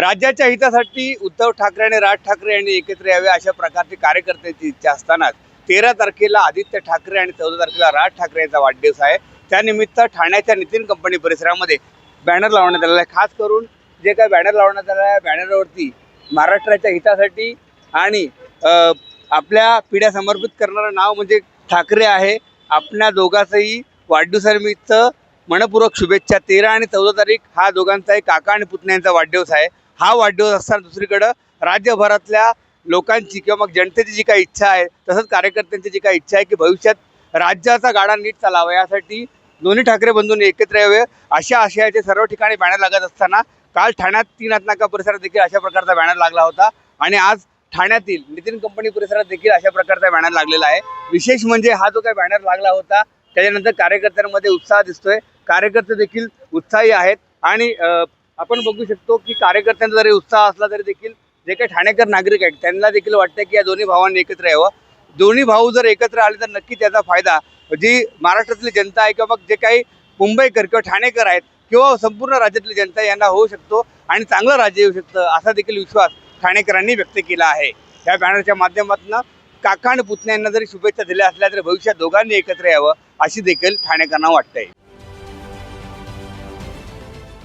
राज्याच्या हितासाठी उद्धव ठाकरे आणि राज ठाकरे यांनी एकत्र यावे अशा प्रकारची कार्यकर्त्यांची इच्छा असतानाच तेरा तारखेला आदित्य ठाकरे आणि चौदा तारखेला राज ठाकरे यांचा वाढदिवस आहे. त्यानिमित्त ठाण्याच्या नितीन कंपनी परिसरामध्ये बॅनर लावण्यात आलेला आहे. खास करून जे काय बॅनर लावण्यात आलं आहे बॅनरवरती महाराष्ट्राच्या हितासाठी आणि आपल्या पिढ्या समर्पित करणारं नाव म्हणजे ठाकरे आहे. आपल्या दोघांचंही वाढदिवसानिमित्त मनपूर्वक शुभेच्छा. तेरा आणि चौदा तारीख हा दोघांचा एक काका आणि पुतण्यांचा वाढदिवस आहे. हा वाढदिवस असताना दुसरीकडं राज्यभरातल्या लोकांची किंवा मग जनतेची जी काही इच्छा आहे तसंच कार्यकर्त्यांची जी काही इच्छा आहे की भविष्यात राज्याचा गाडा नीट चालावा यासाठी दोन्ही ठाकरे बंधूंनी एकत्र यावे अशा आशयाचे सर्व ठिकाणी बॅनर लागत असताना काल ठाण्यात तीन हातनाका परिसरात देखील अशा प्रकारचा बॅनर लागला होता आणि आज ठाण्यातील नितीन कंपनी परिसरात देखील अशा प्रकारचा बॅनर लागलेला आहे. विशेष म्हणजे हा जो काही बॅनर लागला होता त्याच्यानंतर कार्यकर्त्यांमध्ये उत्साह दिसतोय. कार्यकर्ते देखील उत्साही आहेत आणि आपण बघू शकतो की कार्यकर्त्यांचा जरी उत्साह असला तरी देखील जे काही ठाणेकर नागरिक आहेत त्यांना देखील वाटतं की या दोन्ही भावांनी एकत्र यावं. दोन्ही भाऊ जर एकत्र आले तर नक्की त्याचा फायदा जी महाराष्ट्रातली जनता आहे किंवा मग जे काही मुंबईकर किंवा ठाणेकर आहेत किंवा संपूर्ण राज्यातली जनता यांना होऊ शकतो आणि चांगलं राज्य येऊ शकतं असा देखील विश्वास ठाणेकरांनी व्यक्त केला आहे. या बॅनरच्या माध्यमातून काका आणि पुतण्यांना जरी शुभेच्छा दिल्या असल्या तरी भविष्यात दोघांनी एकत्र यावं अशी देखील ठाणेकरांना वाटतंय.